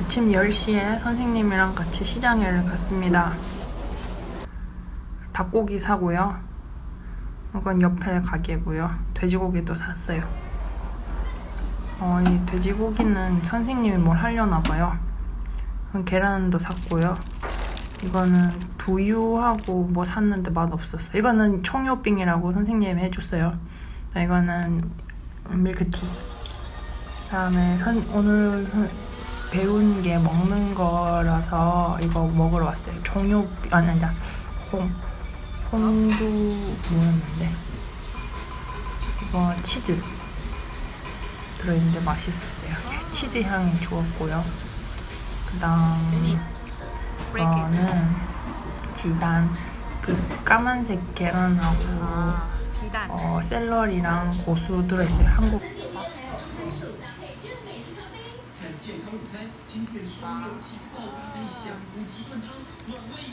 아침 10시에 선생님이랑 같이 시장에 갔습니다. 닭고기 사고요. 이건 옆에 가게고요. 돼지고기도 샀어요. 어, 이 돼지고기는 선생님이 뭘 하려나 봐요. 계란도 샀고요. 이거는 두유하고 뭐 샀는데 맛 없었어. 이거는 청요빙이라고 선생님이 해줬어요. 이거는 밀크티. 그다음에 선, 오늘 선- 배운 게 먹는 거라서 이거 먹으러 왔어요. 종요 아니 아니 홍 홍두 뭐였는데 이거 치즈 들어있는데 맛있었어요. 치즈 향이 좋았고요. 그다음 이거는 지단 그 까만색 계란하고 비단. 어, 샐러리랑 고수 들어있어요. 한국 健康午餐，经典双流鸡煲，低脂香骨鸡炖汤，暖胃。